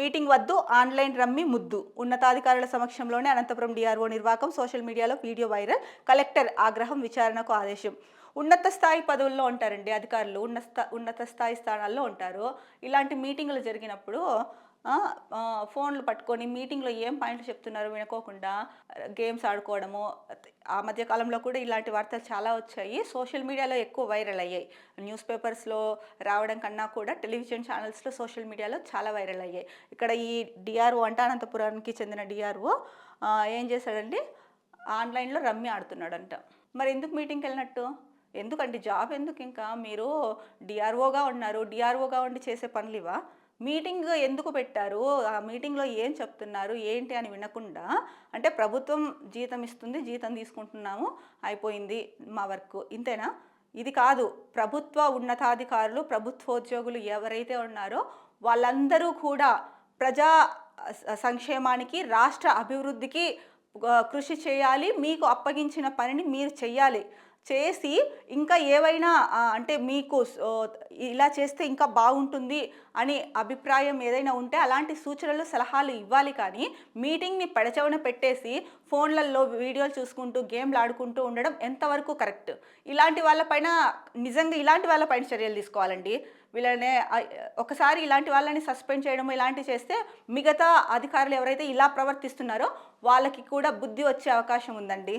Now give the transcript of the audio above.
Meeting వద్దు online రమ్మి ముద్దు. ఉన్నతాధికారుల సమక్షంలోనే Anantapuram DRO నిర్వాకం social media video viral collector ఆగ్రహం విచారణకు ఆదేశం. ఉన్నత స్థాయి పదవుల్లో ఉంటారండి అధికారులు. ఉన్నత ఉన్నత స్థాయి స్థానాల్లో ఉంటారు. ఇలాంటి మీటింగులు జరిగినప్పుడు ఫోన్లు పట్టుకొని మీటింగ్లో ఏం పాయింట్లు చెప్తున్నారో వినుకోకుండా గేమ్స్ ఆడుకోవడము ఆ మధ్య కాలంలో కూడా ఇలాంటి వార్తలు చాలా వచ్చాయి. సోషల్ మీడియాలో ఎక్కువ వైరల్ అయ్యాయి. న్యూస్ పేపర్స్లో రావడం కన్నా కూడా టెలివిజన్ ఛానల్స్లో సోషల్ మీడియాలో చాలా వైరల్ అయ్యాయి. ఇక్కడ ఈ డిఆర్ఓ అంటే అనంతపురానికి చెందిన డిఆర్ఓ ఏం చేశాడండి? ఆన్లైన్లో రమ్మి ఆడుతున్నాడంట. మరి ఎందుకు మీటింగ్కి వెళ్ళినట్టు? ఎందుకండి? జాబ్ ఎందుకు ఇంకా మీరు డిఆర్ఓగా ఉన్నారు. డిఆర్ఓగా ఉండి చేసే పనులు ఇవా మీటింగ్ ఎందుకు పెట్టారు? ఆ మీటింగ్లో ఏం చెప్తున్నారు? ఏంటి అని వినకుండా అంటే ప్రభుత్వం జీతం ఇస్తుంది జీతం తీసుకుంటున్నాము అయిపోయింది మా వర్క్. ఇంతేనా? ఇది కాదు. ప్రభుత్వ ఉన్నతాధికారులు ప్రభుత్వోద్యోగులు ఎవరైతే ఉన్నారో వాళ్ళందరూ కూడా ప్రజా సంక్షేమానికి రాష్ట్ర అభివృద్ధికి కృషి చేయాలి. మీకు అప్పగించిన పనిని మీరు చేయాలి చేసి ఇంకా ఏవైనా అంటే మీకు ఇలా చేస్తే ఇంకా బాగుంటుంది అని అభిప్రాయం ఏదైనా ఉంటే అలాంటి సూచనలు సలహాలు ఇవ్వాలి కానీ మీటింగ్ని పెడచవన పెట్టేసి ఫోన్లలో వీడియోలు చూసుకుంటూ గేమ్లు ఆడుకుంటూ ఉండడం ఎంతవరకు కరెక్ట్? ఇలాంటి వాళ్ళపైన నిజంగా ఇలాంటి వాళ్ళపైన చర్యలు తీసుకోవాలండి. వీళ్ళనే ఒకసారి ఇలాంటి వాళ్ళని సస్పెండ్ చేయడం ఇలాంటివి చేస్తే మిగతా అధికారులు ఎవరైతే ఇలా ప్రవర్తిస్తున్నారో వాళ్ళకి కూడా బుద్ధి వచ్చే అవకాశం ఉందండి.